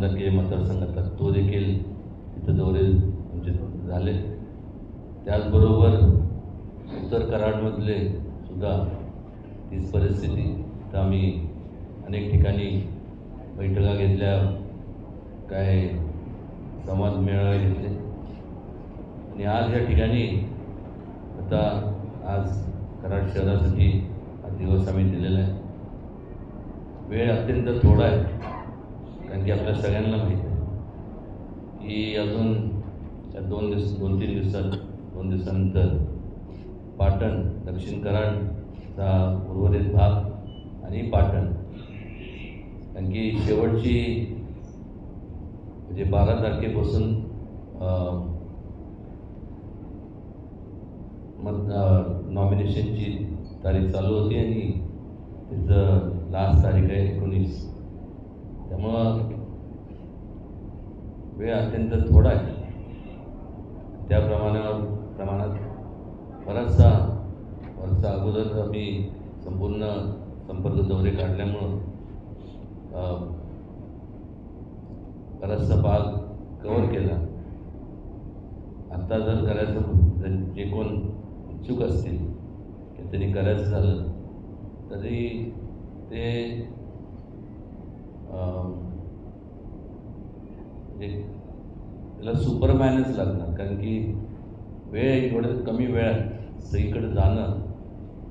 आमदारकी मतदारसंघातला तो देखील तिथं दौरे आमचे झाले. त्याचबरोबर उत्तर कराडमधले सुद्धा तीच परिस्थिती. तर आम्ही अनेक ठिकाणी बैठका घेतल्या काय संवाद मेळावे घेतले. आणि आज या ठिकाणी आता आज कराड शहरासाठी हा दिवस आम्ही दिलेला आहे. वेळ अत्यंत थोडा आहे. कारण की आपल्या सगळ्यांना माहीत आहे. की अजून या दोन दिवस दोन तीन दिवसात दोन दिवसानंतर पाटण दक्षिण कराडचा उर्वरित भाग आणि पाटण. कारण की शेवटची म्हणजे बारा तारखेपासून मत नॉमिनेशनची तारीख चालू होती आणि तिचं लास्ट तारीख आहे एकोणीस. वेळ अत्यंत थोडा आहे. त्याप्रमाणे प्रमाणात बराचसा वरचा अगोदर आम्ही संपूर्ण संपर्क दौरे काढल्यामुळं बराचसा भाग कवर केला. आत्ता जर करायचं जे कोण इच्छुक असतील की त्यांनी करायचं झालं तरी ते अं, म्हणजे त्याला सुपरमॅनच लागणार. कारण की वेळ एवढं कमी वेळात सगळीकडे जाणं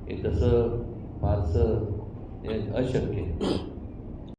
हे तसं फारसं हे अशक्य आहे.